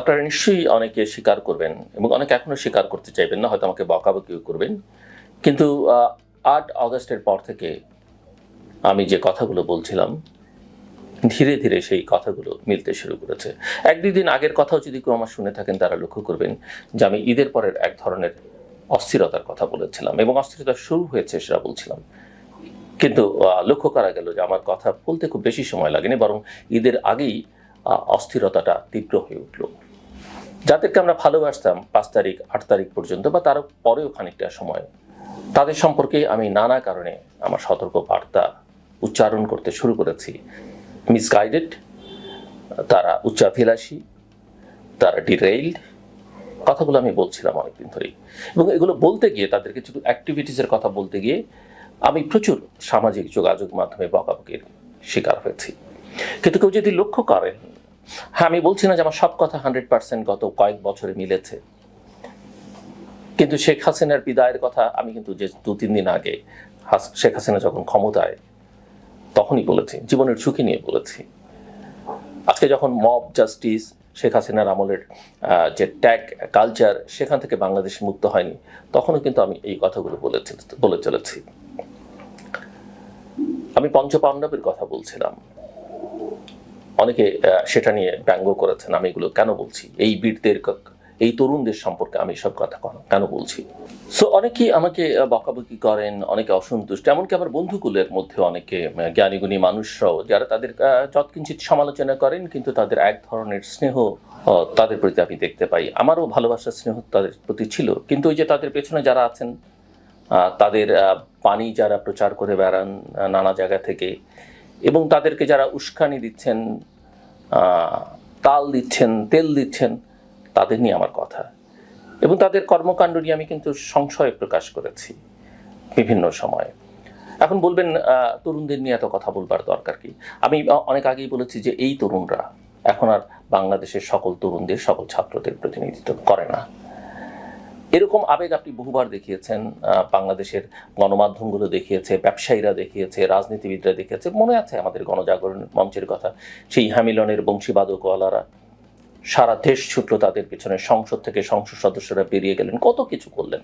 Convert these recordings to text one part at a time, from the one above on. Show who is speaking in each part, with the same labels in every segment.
Speaker 1: আপনারা নিশ্চয়ই অনেকে স্বীকার করবেন এবং অনেকে এখনও স্বীকার করতে চাইবেন না, হয়তো আমাকে বকাবকিও করবেন। কিন্তু আট আগস্টের পর থেকে আমি যে কথাগুলো বলছিলাম, ধীরে ধীরে সেই কথাগুলো মিলতে শুরু করেছে। এক দুই দিন আগের কথাও যদি কেউ আমার শুনে থাকেন, তারা লক্ষ্য করবেন যে আমি ঈদের পরের এক ধরনের অস্থিরতার কথা বলেছিলাম এবং অস্থিরতা শুরু হয়েছে সেটা বলছিলাম। কিন্তু লক্ষ্য করা গেল যে আমার কথা বলতে খুব বেশি সময় লাগেনি, বরং ঈদের আগেই অস্থিরতাটা তীব্র হয়ে উঠল। যাদেরকে আমরা ভালোবাসতাম পাঁচ তারিখ, আট তারিখ পর্যন্ত বা তার পরেও খানিকটা সময়, তাদের সম্পর্কে আমি নানা কারণে আমার সতর্ক বার্তা উচ্চারণ করতে শুরু করেছি। মিসগাইডেড, তারা উচ্চাভিলাষী, তারা ডিরেইলড, কথাগুলো আমি বলছিলাম অনেকদিন ধরেই। এবং এগুলো বলতে গিয়ে তাদের কিছু অ্যাক্টিভিটিসের কথা বলতে গিয়ে আমি প্রচুর সামাজিক যোগাযোগ মাধ্যমে বকাবকির শিকার হয়েছি। কিন্তু কেউ যদি লক্ষ্য করেন হ্যাঁ আমি বলছি না যে আমার সব কথা হান্ড্রেড পার্সেন্ট গত কয়েক বছরে মিলেছে। কিন্তু শেখ হাসিনার বিদায়ের কথা আমি কিন্তু যে দু তিন দিন আগে শেখ হাসিনা যখন ক্ষমতায়, তখনই বলেছি, জীবনের ঝুঁকি নিয়ে বলেছি। আজকে যখন মব জাস্টিস শেখ হাসিনার আমলের যে ট্যাগ কালচার সেখান থেকে বাংলাদেশ মুক্ত হয়নি, তখনও কিন্তু আমি এই কথাগুলো বলে চলেছি। আমি পঞ্চপাণ্ডবের কথা বলছিলাম। অনেকে সেটা নিয়ে ব্যঙ্গ করেছেন। আমি এগুলো কেন বলছি? এই বীরদের এই তরুণদের সম্পর্কে আমি সব কথা কেন- কেন বলছি? সো অনেকেই আমাকে বকাবকি করেন, অনেকে অসন্তুষ্ট, এমনকি আমার বন্ধুকুলের মধ্যে অনেকে জ্ঞানীগুণী মানুষরাও, যারা তাদের যৎকিঞ্চিত সমালোচনা করেন, কিন্তু তাদের এক ধরনের স্নেহ তাদের প্রতি আমি দেখতে পাই। আমারও ভালোবাসার স্নেহ তাদের প্রতি ছিল, কিন্তু ওই যে তাদের পেছনে যারা আছেন তাদের পানি যারা প্রচার করে বেড়ান নানা জায়গা থেকে এবং তাদেরকে যারা উস্কানি দিচ্ছেন তাল দিচ্ছেন, তেল দিচ্ছেন, তাদের নিয়ে আমার কথা। এবং তাদের কর্মকাণ্ড নিয়ে আমি কিন্তু সংশয় প্রকাশ করেছি বিভিন্ন সময়ে। এখন বলবেন তরুণদের নিয়ে এত কথা বলবার দরকার কি? আমি অনেক আগেই বলেছি যে এই তরুণরা এখন আর বাংলাদেশের সকল তরুণদের, সকল ছাত্রদের প্রতিনিধিত্ব করে না। এরকম আবেগ আপনি বহুবার দেখিয়েছেন বাংলাদেশের গণমাধ্যমগুলো দেখিয়েছে, ব্যবসায়ীরা দেখিয়েছে, রাজনীতিবিদরা দেখিয়েছে। মনে আছে আমাদের গণজাগরণ মঞ্চের কথা? সেই হ্যামিলনের বংশীবাদকওয়ালারা সারা দেশ ছুটলো তাদের পিছনে, সংসদ থেকে সংসদ সদস্যরা বেরিয়ে গেলেন, কত কিছু করলেন।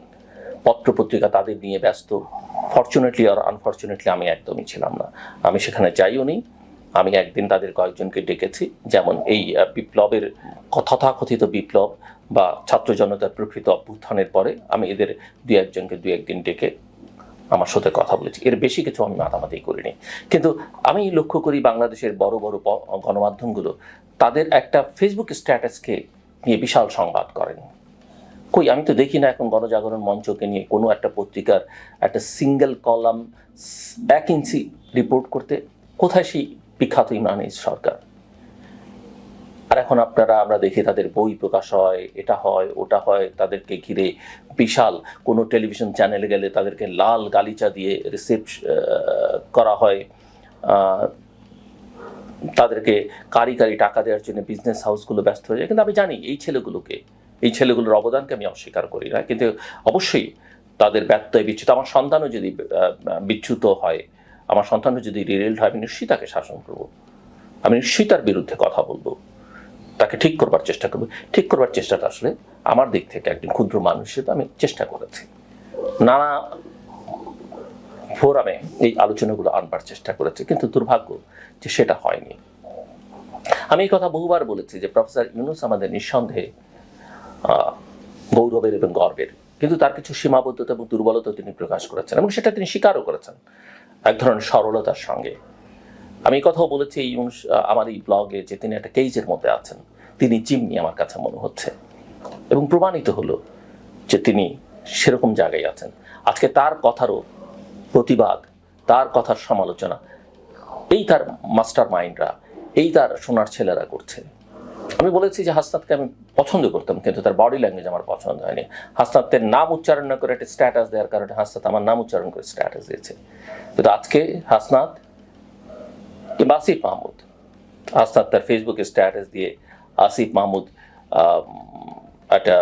Speaker 1: পত্রপত্রিকা তাদের নিয়ে ব্যস্ত। ফর্চুনেটলি আর আনফর্চুনেটলি আমি একদমই ছিলাম না। আমি সেখানে যাইও নি। আমি একদিন তাদের কয়েকজনকে ডেকেছি, যেমন এই বিপ্লবের তথাকথিত বিপ্লব। বা ছাত্র জনতার প্রকৃত অভ্যুত্থানের পরে আমি এদের দু একজনকে দু একদিন ডেকে আমার সাথে কথা বলেছি। এর বেশি কিছু আমি মাতামাতি করিনি। কিন্তু আমি লক্ষ্য করি বাংলাদেশের বড় বড় গণমাধ্যমগুলো তাদের একটা ফেসবুক স্ট্যাটাসকে নিয়ে বিশাল সংবাদ করেন। কই, আমি তো দেখি না এখন গণজাগরণ মঞ্চকে নিয়ে কোনো একটা পত্রিকার একটা সিঙ্গেল কলাম এক ইঞ্চি রিপোর্ট করতে। কোথায় সেই বিখ্যাত ইমরান সরকার? আর এখন আপনারা, আমরা দেখি তাদের বই প্রকাশ হয়, এটা হয়, ওটা হয়, তাদেরকে ঘিরে বিশাল কোনো টেলিভিশন চ্যানেলে গেলে তাদেরকে লাল গালিচা দিয়ে রিসিভ করা হয়। তাদেরকে কারি কারি টাকা দেওয়ার জন্য বিজনেস হাউসগুলো ব্যস্ত হয়ে যায়। কিন্তু আমি জানি এই ছেলেগুলোকে, এই ছেলেগুলোর অবদানকে আমি অস্বীকার করি না। কিন্তু অবশ্যই তাদের ব্যত্যয় বিচ্যুত। আমার সন্তানও যদি বিচ্যুত হয়, আমার সন্তানও যদি রিরেল্ড হয়, আমি নিশ্চয়ই তাকে শাসন করব। আমি নিশ্চয়ই তার বিরুদ্ধে কথা বলব। তাকে ঠিক করবার চেষ্টা করবে। ঠিক করবার চেষ্টাটা আসলে আমার দিক থেকে একজন ক্ষুদ্র মানুষ হিসেবে আমি চেষ্টা করেছি। নানা ফোরামে এই আলোচনাগুলো আনবার চেষ্টা করেছে, কিন্তু দুর্ভাগ্য যে সেটা হয়নি। আমি এই কথা বহুবার বলেছি যে প্রফেসর ইউনুস আমাদের নিঃসন্দেহে গৌরবের এবং গর্বের, কিন্তু তার কিছু সীমাবদ্ধতা এবং দুর্বলতা তিনি প্রকাশ করেছেন এবং সেটা তিনি স্বীকারও করেছেন। এক ধরনের সরলতার সঙ্গে। আমি এই কথাও বলেছি এই আমার এই ব্লগে যে তিনি একটা কেজের মধ্যে আছেন, তিনি জিমনি আমার কাছে মনে হচ্ছে। এবং প্রমাণিত হলো যে তিনি সেরকম জায়গায় আছেন। আজকে তার কথারও প্রতিবাদ, তার কথার সমালোচনা, এই তার মাস্টার মাইন্ডরা এই তার সোনার ছেলেরা করছে আমি বলেছি যে হাসনাতকে আমি পছন্দ করতাম, কিন্তু তার বডি ল্যাঙ্গুয়েজ আমার পছন্দ হয়নি। হাসনাতের নাম উচ্চারণ না করে একটা স্ট্যাটাস দেওয়ার কারণে হাসনাত আমার নাম উচ্চারণ করে স্ট্যাটাস দিয়েছে। কিন্তু আজকে হাসনাত কিংবা আসিফ মাহমুদ? হাসনাত তার ফেসবুকে স্ট্যাটাস দিয়ে আসিফ মাহমুদ একটা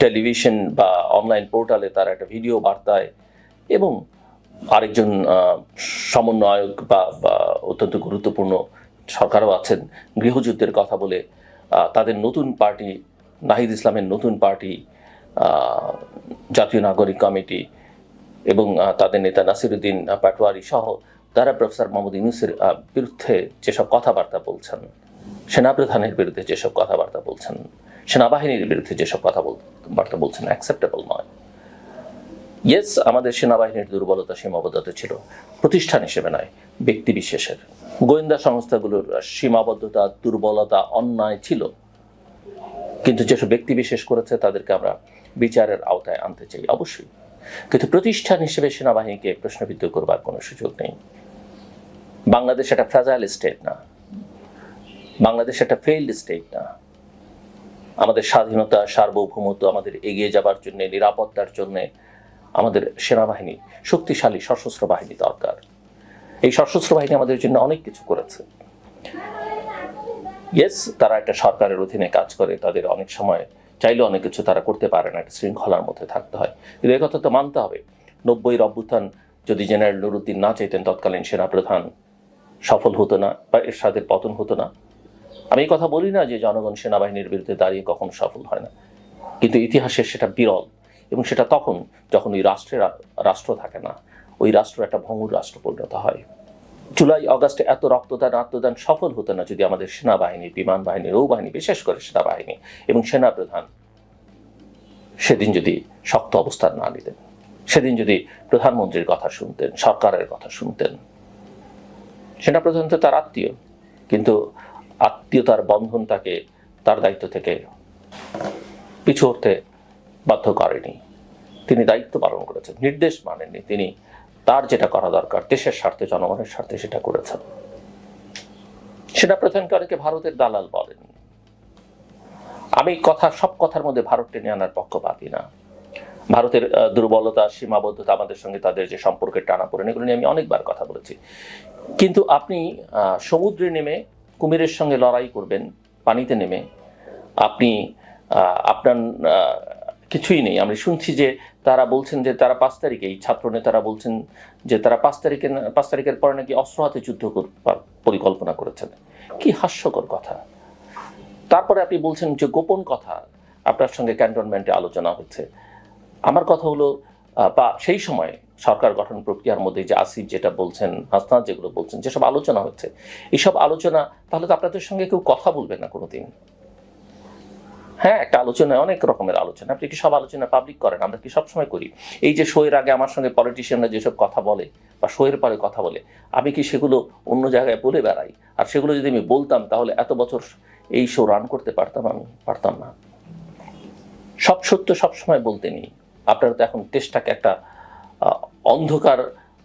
Speaker 1: টেলিভিশন বা অনলাইন পোর্টালে তার একটা ভিডিও বার্তায় এবং আরেকজন সমন্বয়ক বা অত্যন্ত গুরুত্বপূর্ণ সরকারও আছেন, গৃহযুদ্ধের কথা বলে তাদের নতুন পার্টি, নাহিদ ইসলামের নতুন পার্টি জাতীয় নাগরিক কমিটি এবং তাদের নেতা নাসিরুদ্দিন পাটোয়ারি সহ তারা প্রফেসর মোহাম্মদ ইউনুসের বিরুদ্ধে যেসব কথাবার্তা বলছেন, সেনাপ্রধানের বিরুদ্ধে যেসব কথাবার্তা বলছেন, সেনাবাহিনীর বিরুদ্ধে যেসব কথা বার্তা বলছেন অ্যাকসেপ্টেবল নয়। ইয়েস আমাদের সেনাবাহিনীর দুর্বলতা সীমাবদ্ধতা ছিল, প্রতিষ্ঠান হিসেবে নয়, ব্যক্তি বিশেষের। গোয়েন্দা সংস্থাগুলোর সীমাবদ্ধতা, দুর্বলতা অন্যায় ছিল। কিন্তু যেসব ব্যক্তি বিশেষ করেছে, তাদেরকে আমরা বিচারের আওতায় আনতে চাই, অবশ্যই। কিন্তু প্রতিষ্ঠান হিসেবে সেনাবাহিনীকে প্রশ্নবিদ্ধ করবার কোনো সুযোগ নেই। বাংলাদেশ একটা ফ্রাজাইল স্টেট না। বাংলাদেশ একটা ফেইল্ড স্টেট না। আমাদের স্বাধীনতা, সার্বভৌমত্ব আমাদের এগিয়ে যাবার জন্য, নিরাপত্তার জন্য আমাদের সেনাবাহিনী শক্তিশালী সশস্ত্র বাহিনী দরকার। এই সশস্ত্র বাহিনী আমাদের জন্য অনেক কিছু করেছে। ইয়েস তারা একটা সরকারের অধীনে কাজ করে, তাদের অনেক সময় চাইলে অনেক কিছু তারা করতে পারে না, একটা শৃঙ্খলার মধ্যে থাকতে হয়। কিন্তু এই কথা তো মানতে হবে। নব্বই অভ্যুত্থান যদি জেনারেল নুরুদ্দিন না চাইতেন তৎকালীন সেনাপ্রধান সফল হতো না বা এরশাদের পতন হতো না। আমি এই কথা বলি না যে জনগণ সেনাবাহিনীর বিরুদ্ধে দাঁড়িয়ে কখনো সফল হয় না। কিন্তু ইতিহাসে সেটা বিরল এবং সেটা তখন যখন ওই রাষ্ট্রের রাষ্ট্র থাকে না, ওই রাষ্ট্র একটা ভঙ্গুর রাষ্ট্র পরিণত হয়। জুলাই, অগাস্টে এত রক্তদান, আত্মদান সফল হতো না যদি আমাদের সেনাবাহিনী, বিমান বাহিনী, নৌবাহিনী, বিশেষ করে সেনাবাহিনী এবং সেনাপ্রধান সেদিন যদি শক্ত অবস্থান না নিতেন, সেদিন যদি প্রধানমন্ত্রীর কথা শুনতেন, সরকারের কথা শুনতেন সেনাপ্রধান প্রধানত তার আত্মীয়, কিন্তু আত্মীয়তার বন্ধন তাকে তার দায়িত্ব থেকে পিছু হতে বাধ্য করেনি। তিনি দায়িত্ব পালন করেছেন, নির্দেশ মানেননি। তিনি তার যেটা করা দরকার, দেশের স্বার্থে, জনগণের স্বার্থে সেটা করেছেন। সেনাপ্রধানকে অনেকে ভারতের দালাল বলেন, আমি কথা, সব কথার মধ্যে ভারত টেনে আনার পক্ষপাতী না। ভারতের দুর্বলতা, সীমাবদ্ধতা আমাদের সঙ্গে তাদের যে সম্পর্কের টানা পড়েন এগুলো নিয়ে আমি অনেকবার কথা বলেছি। কিন্তু আপনি সমুদ্রে নেমে কুমিরের সঙ্গে লড়াই করবেন, পানিতে নেমে, আপনি আপনার কিছুই নেই। আমি শুনছি যে তারা বলছেন যে তারা পাঁচ তারিখে, এই ছাত্র নেতারা বলছেন যে তারা পাঁচ তারিখে, পাঁচ তারিখের পরে নাকি অস্ত্র হাতে যুদ্ধ পরিকল্পনা করেছেন। কি হাস্যকর কথা। তারপরে আপনি বলছেন যে গোপন কথা, আপনার সঙ্গে ক্যান্টনমেন্টে আলোচনা হচ্ছে। আমার কথা হলো বা সেই সময় সরকার গঠন প্রক্রিয়ার মধ্যে যে আসিফ যেটা বলছেন, হাসনাত যেগুলো বলছেন, যেসব আলোচনা হচ্ছে এইসব আলোচনা, তাহলে তো আপনাদের সঙ্গে কেউ কথা বলবে না কোনোদিন। হ্যাঁ একটা আলোচনায় অনেক রকমের আলোচনা। আপনি কি সব আলোচনা পাবলিক করেন? আমরা কি সবসময় করি? এই যে শোয়ের আগে আমার সঙ্গে পলিটিশিয়ানরা যেসব কথা বলে বা শোয়ের পরে কথা বলে, আমি কি সেগুলো অন্য জায়গায় বলে বেড়াই? আর সেগুলো যদি আমি বলতাম, তাহলে এত বছর এই শো রান করতে পারতাম আমি, পারতাম না। সব সত্য সবসময় বলতে নেই। আপনারা তো এখন দেশটাকে একটা অন্ধকার,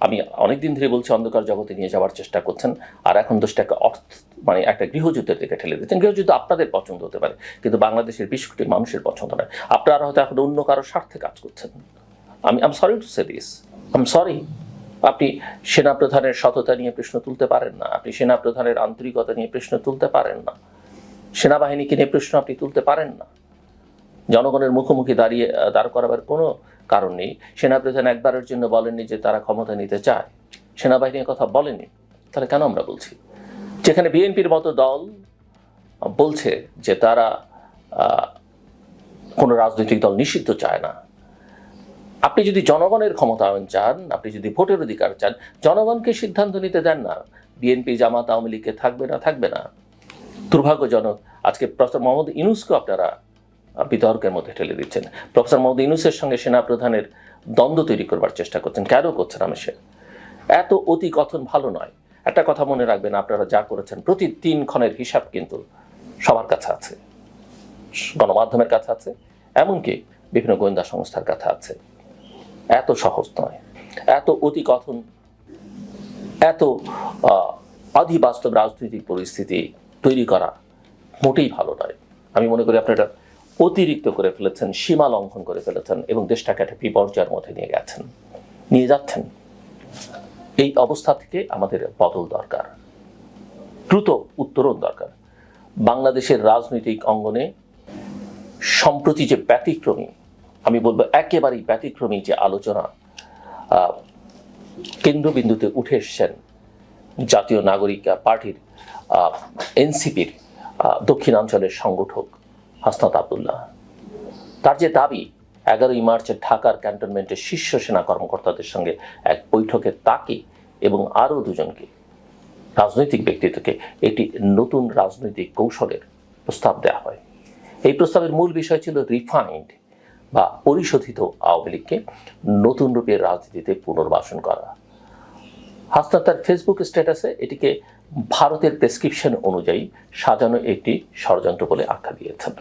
Speaker 1: আমি অনেকদিন ধরে বলছি অন্ধকার জগতে নিয়ে যাওয়ার চেষ্টা করছেন, আর এখন দেশটাকে অর্থ মানে একটা গৃহযুদ্ধের দিকে ঠেলে দিচ্ছেন। গৃহযুদ্ধ আপনাদের পছন্দ হতে পারে, কিন্তু বাংলাদেশের বিশ কোটি মানুষের পছন্দ নয়। আপনারা হয়তো এখন অন্য কারও স্বার্থে কাজ করছেন। আমি I'm sorry to say this I'm sorry আপনি সেনাপ্রধানের সততা নিয়ে প্রশ্ন তুলতে পারেন না, আপনি সেনাপ্রধানের আন্তরিকতা নিয়ে প্রশ্ন তুলতে পারেন না। সেনাবাহিনীকে নিয়ে প্রশ্ন আপনি তুলতে পারেন না। জনগণের মুখোমুখি দাঁড়িয়ে দাঁড় করাবার কোনো কারণ নেই। সেনাপ্রধান একবারের জন্য বলেননি যে তারা ক্ষমতা নিতে চায়। সেনাবাহিনীর কথা বলেনি। তাহলে কেন আমরা বলছি? যেখানে বিএনপির মতো দল বলছে যে তারা কোনো রাজনৈতিক দল নিষিদ্ধ চায় না। আপনি যদি জনগণের ক্ষমতায়ন চান, আপনি যদি ভোটের অধিকার চান, জনগণকে সিদ্ধান্ত নিতে দেন না। বিএনপি, জামাত, আওয়ামী লীগকে থাকবে না থাকবে না। দুর্ভাগ্যজনক, আজকে প্রফেসর মোহাম্মদ ইনুসকে আপনারা বিতর্কের মধ্যে ঠেলে দিচ্ছেন। প্রফেসর মোহাম্মদ ইনুসের সঙ্গে সেনাপ্রধানের দ্বন্দ্ব তৈরি করবার চেষ্টা করছেন। কেন করছেন আমি সে এত অতি কথন ভালো নয়। একটা কথা মনে রাখবেন আপনারা যা করেছেন প্রতি তিন ক্ষণের হিসাব কিন্তু সবার কাছে আছে। গণমাধ্যমের কাছে আছে এমনকি বিভিন্ন গোয়েন্দা সংস্থার কাছে আছে। এত সহজ নয়। এত অতি কথন এত আহ, আধিবাস্তব রাজনৈতিক পরিস্থিতি তৈরি করা মোটেই ভালো নয়। আমি মনে করি আপনারা অতিরিক্ত করে ফেলেছেন, সীমা লঙ্ঘন করে ফেলেছেন এবং দেশটাকে একটা বিপর্যয়ের মধ্যে নিয়ে গেছেন। নিয়ে যাচ্ছেন। এই অবস্থা থেকে আমাদের বদল দরকার। দ্রুত উত্তরণ দরকার। বাংলাদেশের রাজনৈতিক অঙ্গনে সম্প্রতি যে ব্যতিক্রমী, আমি বলব একেবারেই ব্যতিক্রমী যে আলোচনা কেন্দ্রবিন্দুতে উঠে এসছেন জাতীয় নাগরিক পার্টির এনসিপির দক্ষিণাঞ্চলের সংগঠক হাসনাত আবদুল্লাহ তার যে দাবি, এগারোই মার্চে ঢাকার ক্যান্টনমেন্টের শীর্ষ সেনা কর্মকর্তাদের সঙ্গে এক বৈঠকে তাকে এবং আরও দুজনকে, রাজনৈতিক ব্যক্তিত্বকে একটি নতুন রাজনৈতিক কৌশলের প্রস্তাব দেওয়া হয়। এই প্রস্তাবের মূল বিষয় ছিল রিফাইন্ড বা পরিশোধিত আওয়ামী লীগকে নতুন রূপে রাজনীতিতে পুনর্বাসন করা। হাসনাত তার ফেসবুক স্ট্যাটাসে এটিকে ভারতের প্রেসক্রিপশন অনুযায়ী সাজানো একটি ষড়যন্ত্র বলে আখ্যা দিয়েছেন।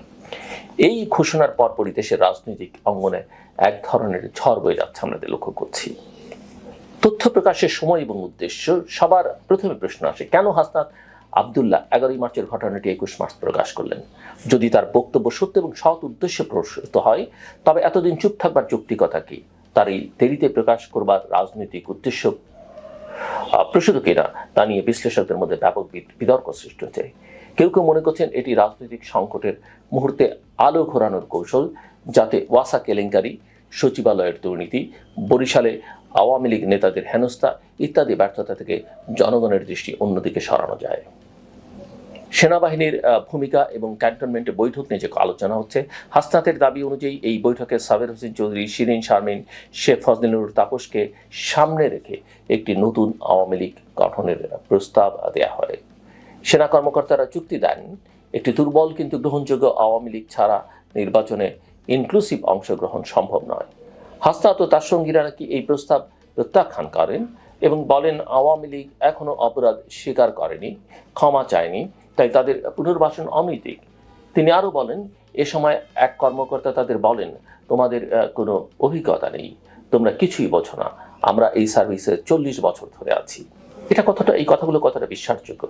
Speaker 1: এই ঘোষণার পরপরই দেশের রাজনৈতিক অঙ্গনে এক ধরনের ঝড় বয়ে যাচ্ছে আমরা লক্ষ্য করছি। তথ্য প্রকাশের সময় এবং উদ্দেশ্য সবার প্রথমে প্রশ্ন আসে, কেন হাসনাত আবদুল্লাহ এগারোই মার্চের ঘটনাটি একুশ মার্চ প্রকাশ করলেন? যদি তার বক্তব্য সত্য এবং সৎ উদ্দেশ্যে প্রসূত হয়, তবে এতদিন চুপ থাকবার যৌক্তিকতা কি? তার এই দেরিতে প্রকাশ করবার রাজনৈতিক উদ্দেশ্য প্রসূত কিনা তা নিয়ে বিশ্লেষকদের মধ্যে ব্যাপক বিতর্ক সৃষ্টি হয়েছে কেউ কেউ মনে করছেন এটি রাজনৈতিক সংকটের মুহূর্তে আলো ঘোরানোর কৌশল, যাতে ওয়াসা কেলেঙ্কারি, সচিবালয়ের দুর্নীতি, বরিশালে আওয়ামী লীগ নেতাদের হেনস্থা ইত্যাদি ব্যর্থতা থেকে জনগণের দৃষ্টি অন্যদিকে সরানো যায়। সেনাবাহিনীর ভূমিকা এবং ক্যান্টনমেন্টে বৈঠক নিয়ে যে আলোচনা হচ্ছে, হাসনাতের দাবি অনুযায়ী এই বৈঠকে সাবের হোসেন চৌধুরী, শিরিন, শারমিন, শেখ ফজলিনুর তাপসকে সামনে রেখে একটি নতুন আওয়ামী লীগ গঠনের প্রস্তাব দেওয়া হয়। সেনা কর্মকর্তারা চুক্তি দেন, একটি দুর্বল কিন্তু গ্রহণযোগ্য আওয়ামী লীগ ছাড়া নির্বাচনে ইনক্লুসিভ অংশগ্রহণ সম্ভব নয়। হাসনাত ও তার সঙ্গীরা নাকি এই প্রস্তাব প্রত্যাখ্যান করেন এবং বলেন, আওয়ামী লীগ এখনও অপরাধ স্বীকার করেনি, ক্ষমা চায়নি তাই তাদের পুনর্বাসন অনৈতিক তিনি আরও বলেন, এ সময় এক কর্মকর্তা তাদের বলেন, তোমাদের কোনো অভিজ্ঞতা নেই। তোমরা কিছুই বোঝো না। আমরা এই সার্ভিসে চল্লিশ বছর ধরে আছি। এটা কতটা এই কথাগুলো কতটা বিশ্বাসযোগ্য।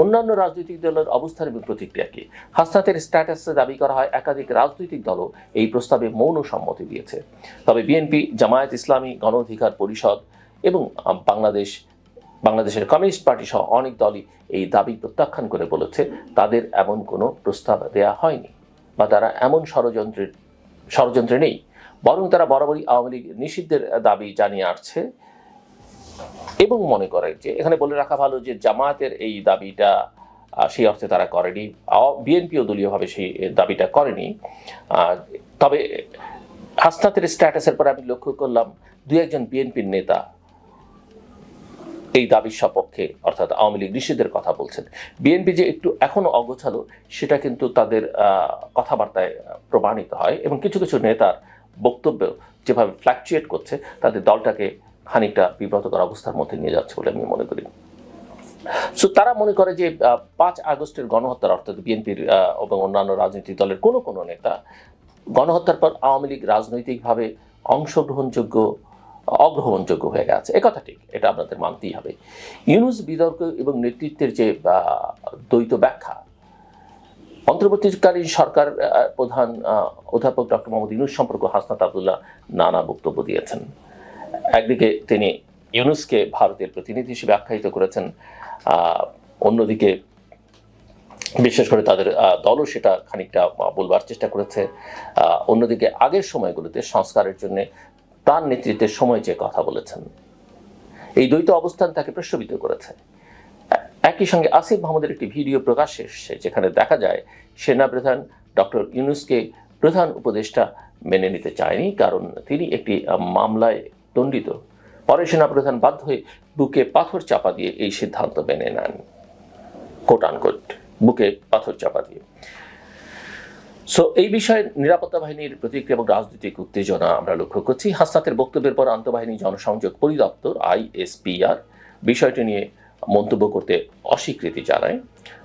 Speaker 1: অন্যান্য রাজনৈতিক দলের অবস্থান এবং প্রতিক্রিয়া কি হাসনাতের স্ট্যাটাসে দাবি করা হয়, একাধিক রাজনৈতিক দলও এই প্রস্তাবে মৌন সম্মতি দিয়েছে। তবে বিএনপি, জামায়াত ইসলামী গণ অধিকার পরিষদ এবং বাংলাদেশ বাংলাদেশের কমিউনিস্ট পার্টি সহ অনেক দলই এই দাবি প্রত্যাখ্যান করে বলেছে, তাদের এমন কোনো প্রস্তাব দেয়া হয়নি বা তারা এমন ষড়যন্ত্রের, ষড়যন্ত্রে নেই। বরং তারা বরাবরই আওয়ামী লীগ নিষিদ্ধের দাবি জানিয়ে আসছে এবং মনে করে যে, এখানে বলে রাখা ভালো যে জামায়াতের এই দাবিটা সেই অর্থে তারা করেনি বিএনপিও দলীয়ভাবে সেই দাবিটা করেনি। তবে হাসনাতের স্ট্যাটাসের পর আমি লক্ষ্য করলাম দু একজন বিএনপির নেতা এই দাবির সপক্ষে, অর্থাৎ আওয়ামী লীগ নিষেধের কথা বলছেন। বিএনপি যে একটু এখনও অগোছালো, সেটা কিন্তু তাদের কথাবার্তায় প্রমাণিত হয় এবং কিছু কিছু নেতার বক্তব্য যেভাবে ফ্ল্যাকচুয়েট করছে, তাদের দলটাকে খানিকটা বিব্রতকর অবস্থার মধ্যে নিয়ে যাচ্ছে বলে আমি মনে করি। সো তারা মনে করে যে পাঁচ আগস্টের গণহত্যার অর্থাৎ বিএনপির এবং অন্যান্য রাজনৈতিক দলের কোনো কোনো নেতা গণহত্যার পর আওয়ামী লীগ রাজনৈতিকভাবে অংশগ্রহণযোগ্য অগ্রহণযোগ্য হয়ে গেছে। এ কথা ঠিক, এটা আপনাদের মানতেই হবে। ইউনুস বিতর্ক এবং নেতৃত্বের যে দ্বৈত ব্যাখ্যা, অন্তর্বর্তীকালীন সরকার প্রধান অধ্যাপক ডক্টর মোহাম্মদ ইউনুস সম্পর্কে হাসনাত আবদুল্লাহ নানা বক্তব্য দিয়েছেন। একদিকে তিনি ইউনুসকে ভারতের প্রতিনিধি হিসেবে আখ্যায়িত করেছেন অন্যদিকে বিশেষ করে তাদের দলও সেটা খানিকটা বলবার চেষ্টা করেছে। অন্যদিকে আগের সময়গুলোতে সংস্কারের জন্য তার নেতৃত্বের সময় যে কথা বলেছেন। এই দ্বৈত অবস্থান তাকে প্রশ্নবিদ্ধ করেছে। একই সঙ্গে আসিফ মাহমুদের একটি ভিডিও প্রকাশ এসেছে, যেখানে দেখা যায় সেনা প্রধান ডক্টর ইউনুসকে প্রধান উপদেষ্টা মেনে নিতে চায়নি, কারণ তিনি একটি মামলায় দণ্ডিত। পরে সেনাপ্রধান বাধ্য হয়ে বুকে পাথর চাপা দিয়ে এই সিদ্ধান্ত মেনে নেন। কোট আনকোট বুকে পাথর চাপা দিয়ে। সো এই বিষয়ে নিরাপত্তা বাহিনীর প্রতিক্রিয়া এবং রাজনৈতিক উত্তেজনা আমরা লক্ষ্য করছি। হাসনাতের বক্তব্যের পর আন্তঃবাহিনী জনসংযোগ পরিদপ্তর, আইএসপিআর, বিষয়টি নিয়ে মন্তব্য করতে অস্বীকৃতি জানায়।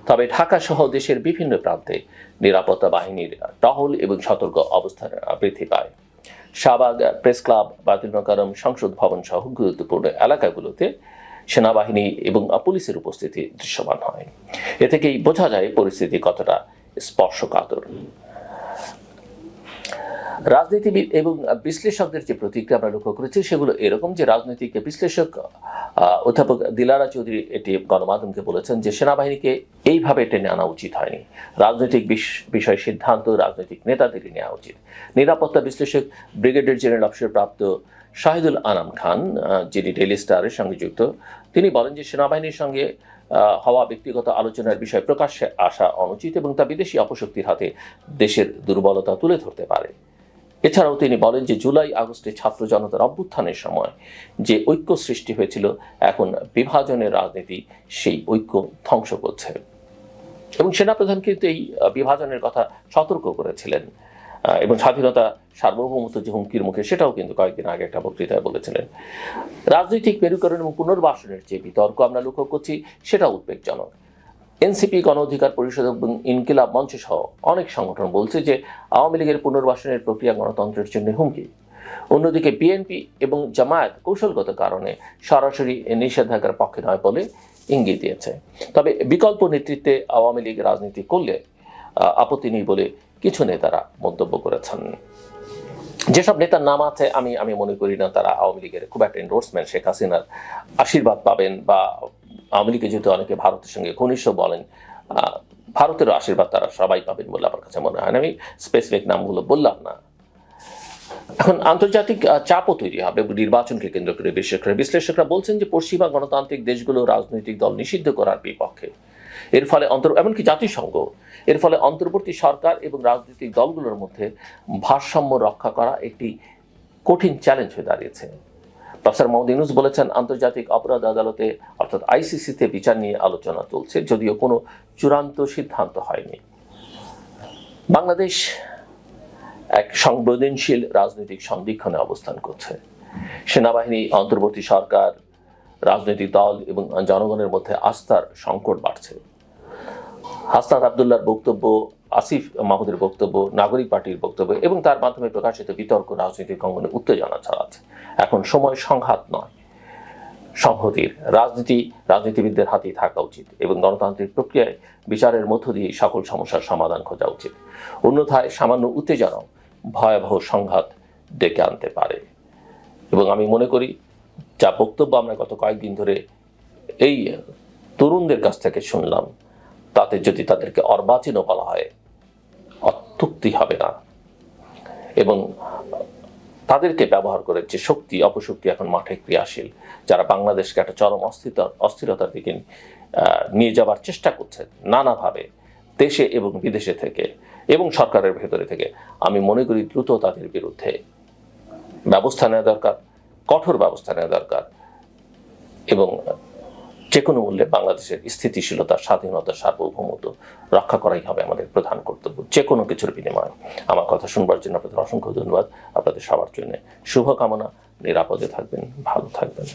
Speaker 1: তবে ঢাকা সহ দেশের বিভিন্ন প্রান্তে নিরাপত্তা বাহিনীর টহল এবং সতর্ক অবস্থান বৃদ্ধি পায়। শাহবাগ প্রেস ক্লাব, বাতিল মোকারম সংসদ ভবন সহ গুরুত্বপূর্ণ এলাকাগুলোতে সেনাবাহিনী এবং পুলিশের উপস্থিতি দৃশ্যমান হয়। এ থেকেই বোঝা যায় পরিস্থিতি কতটা স্পর্শকাতর। রাজনীতিবিদ এবং বিশ্লেষকদের যে প্রতিক্রিয়া আমরা লক্ষ্য করেছি, সেগুলো এরকম যে রাজনৈতিক বিশ্লেষক অধ্যাপক দিলারা চৌধুরী এটি গণমাধ্যমকে বলেছেন যে সেনাবাহিনীকে এইভাবে টেনে আনা উচিত হয়নি। রাজনৈতিক বিষয় সিদ্ধান্ত রাজনৈতিক নেতাদেরই নেওয়া উচিত। নিরাপত্তা বিশ্লেষক ব্রিগেডিয়ার জেনারেল অবসরপ্রাপ্ত শাহিদুল আনাম খান যিনি ডেলি স্টারের সঙ্গে যুক্ত, তিনি বলেন যে সেনাবাহিনীর সঙ্গে হওয়া ব্যক্তিগত আলোচনার বিষয় প্রকাশ্যে আসা অনুচিত এবং তা বিদেশি অপশক্তির হাতে দেশের দুর্বলতা তুলে ধরতে পারে। এছাড়াও তিনি বলেন যে জুলাই আগস্টে ছাত্র জনতার অভ্যুত্থানের সময় যে ঐক্য সৃষ্টি হয়েছিল, এখন বিভাজনের রাজনীতি সেই ঐক্য ধ্বংস করছে। এবং সেনাপ্রধান কিন্তু এই বিভাজনের কথা সতর্ক করেছিলেন। এবং স্বাধীনতা সার্বভৌমত্ব যে হুমকির মুখে, সেটাও কিন্তু কয়েকদিন আগে একটা বক্তৃতায় বলেছিলেন। রাজনৈতিক মেরুকরণ এবং পুনর্বাসনের যে বিতর্ক আমরা লক্ষ্য করছি সেটা উদ্বেগজনক। এনসিপি গণ অধিকার পরিষদ এবং ইনকিলাব মঞ্চ সহ অনেক সংগঠন বলছে যে আওয়ামী লীগের পুনর্বাসনের প্রক্রিয়া গণতন্ত্রের জন্য হুমকি। অন্যদিকে বিএনপি এবং জামায়াত কৌশলগত কারণে সরাসরি নিষেধাজ্ঞার পক্ষে নয় বলে ইঙ্গিত দিয়েছে। তবে বিকল্প নেতৃত্বে আওয়ামী লীগ রাজনীতি করলে আপত্তি নেই বলে কিছু নেতারা মন্তব্য করেছেন। যেসব নেতার নাম আছে, আমি আমি মনে করি না তারা আওয়ামী লীগের খুব একটা এন্ডোর্সমেন্ট শেখ হাসিনার আশীর্বাদ পাবেন বা আওয়ামী যেহেতু অনেকে ভারতের সঙ্গে ঘনিষ্ঠ বলেন ভারতের আশীর্বাদ তারা সবাই পাবেন বলে আমার কাছে মনে হয় না। আমি স্পেসিফিক নামগুলো বললাম না। এখন আন্তর্জাতিক চাপও তৈরি হবে নির্বাচনকে কেন্দ্র করে বিশেষজ্ঞরা বিশ্লেষকরা বলছেন যে পশ্চিমা গণতান্ত্রিক দেশগুলো রাজনৈতিক দল নিষিদ্ধ করার বিপক্ষে। এর ফলে অন্তর, এমনকি জাতিসংঘ, এর ফলে অন্তর্বর্তী সরকার এবং রাজনৈতিক দলগুলোর মধ্যে ভারসাম্য রক্ষা করা একটি কঠিন চ্যালেঞ্জ হয়ে দাঁড়িয়েছে। প্রফেসর মোহাম্মদ ইউনুস বলেছেন, আন্তর্জাতিক অপরাধ আদালতে, অর্থাৎ আইসিসিতে বিচার নিয়ে আলোচনা চলছে, যদিও কোনো চূড়ান্ত সিদ্ধান্ত হয়নি। বাংলাদেশ এক সংবেদনশীল রাজনৈতিক সন্দিক্ষণে অবস্থান করছে। সেনাবাহিনী, অন্তর্বর্তী সরকার, রাজনৈতিক দল এবং জনগণের মধ্যে আস্থার সংকট বাড়ছে। হাসনাত আবদুল্লাহর বক্তব্য আসিফ মাহমুদের বক্তব্য, নাগরিক পার্টির বক্তব্য এবং তার মাধ্যমে প্রকাশিত বিতর্ক, রাজনৈতিক অঙ্গনে উত্তেজনা ছড়াচ্ছে। এখন সময় সংঘাত নয়। সংহতির রাজনীতি, রাজনীতিবিদদের হাতেই থাকা উচিত এবং গণতান্ত্রিক প্রক্রিয়ায় বিচারের মধ্য দিয়ে সকল সমস্যার সমাধান খোঁজা উচিত। অন্যথায় সামান্য উত্তেজনা ভয়াবহ সংঘাত ডেকে আনতে পারে। এবং আমি মনে করি, যা বক্তব্য আমরা গত কয়েকদিন ধরে এই তরুণদের কাছ থেকে শুনলাম তাতে যদি তাদেরকে অর্বাচীনও বলা হয়, অত্যুক্তি হবে না। এবং তাদেরকে ব্যবহার করে যে শক্তি, অপশক্তি এখন মাঠে ক্রিয়াশীল, যারা বাংলাদেশকে একটা চরম অস্থিরতা অস্থিরতার দিকে নিয়ে যাবার চেষ্টা করছে নানাভাবে, দেশে এবং বিদেশে থেকে এবং সরকারের ভেতরে থেকে, আমি মনে করি দ্রুত তাদের বিরুদ্ধে ব্যবস্থা নেওয়া দরকার, কঠোর ব্যবস্থা নেওয়া দরকার এবং যে কোনো মূল্যে বাংলাদেশের স্থিতিশীলতা, স্বাধীনতা, সার্বভৌমত্ব রক্ষা করাই হবে আমাদের প্রধান কর্তব্য যে কোনো কিছুর বিনিময়ে। আমার কথা শুনবার জন্য আপনাদের অসংখ্য ধন্যবাদ। আপনাদের সবার জন্য শুভকামনা। নিরাপদে থাকবেন, ভালো থাকবেন।